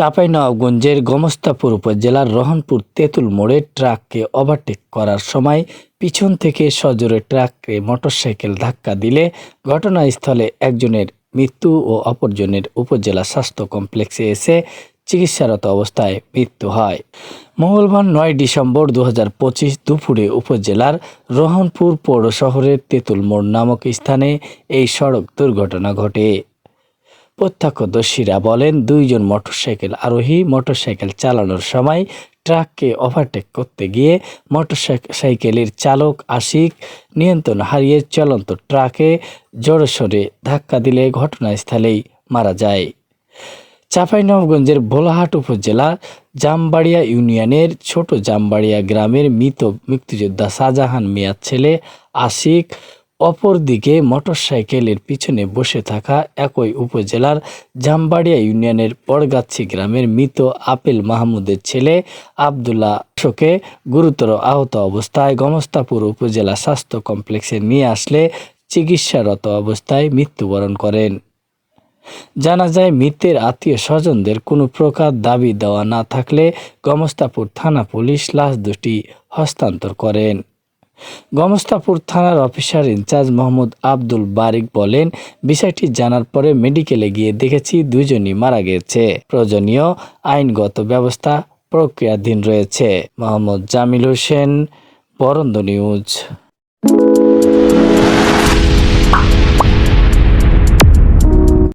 চাঁপাইনবাবগঞ্জের গোমস্তাপুর উপজেলার রহনপুর তেঁতুল মোড়ে ট্রাককে ওভারটেক করার সময় পিছন থেকে সজোরে ট্রাককে মোটরসাইকেল ধাক্কা দিলে ঘটনাস্থলে একজনের মৃত্যু ও অপরজনের উপজেলা স্বাস্থ্য কমপ্লেক্সে এসে চিকিৎসারত অবস্থায় মৃত্যু হয়। মঙ্গলবার নয় ডিসেম্বর দু হাজার পঁচিশ দুপুরে উপজেলার রহনপুর পৌর শহরের তেঁতুল মোড় নামক স্থানে এই সড়ক দুর্ঘটনা ঘটে। প্রত্যক্ষদর্শীরা বলেন, দুইজন মোটরসাইকেল আরোহী মোটরসাইকেল চালানোর সময় ট্রাককে ওভারটেক করতে গিয়ে মোটরসাইকেলের চালক আশিক নিয়ন্ত্রণ হারিয়ে চলন্ত ট্রাকে জোরসোরে ধাক্কা দিলে ঘটনাস্থলেই মারা যায়। চাঁপাইনবাবগঞ্জের ভোলাহাট উপজেলা জামবাড়িয়া ইউনিয়নের ছোট জামবাড়িয়া গ্রামের মৃত মুক্তিযোদ্ধা শাহজাহান মিয়ার ছেলে আশিক অপরদিকে মোটরসাইকেলের পিছনে বসে থাকা একই উপজেলার জামবাড়িয়া ইউনিয়নের বড়গাছি গ্রামের মৃত আপেল মাহমুদের ছেলে আবদুল্লাহ শোকে গুরুতর আহত অবস্থায় গমস্তাপুর উপজেলা স্বাস্থ্য কমপ্লেক্সে নিয়ে আসলে চিকিৎসারত অবস্থায় মৃত্যুবরণ করেন। জানা যায়, মৃতের আত্মীয় স্বজনদের কোনো প্রকার দাবি দেওয়া না থাকলে গমস্তাপুর থানা পুলিশ লাশ দুটি হস্তান্তর করেন। গমস্তাপুর থানার officer in charge Mohammad Abdul Barik বলেন, বিষয়টি জানার পরে মেডিকেলে গিয়ে দেখেছি দুজনই মারা গেছে। প্রয়োজনীয় আইনগত ব্যবস্থা প্রক্রিয়াধীন রয়েছে। মোহাম্মদ জামিল হোসেন, বরন্দ নিউজ।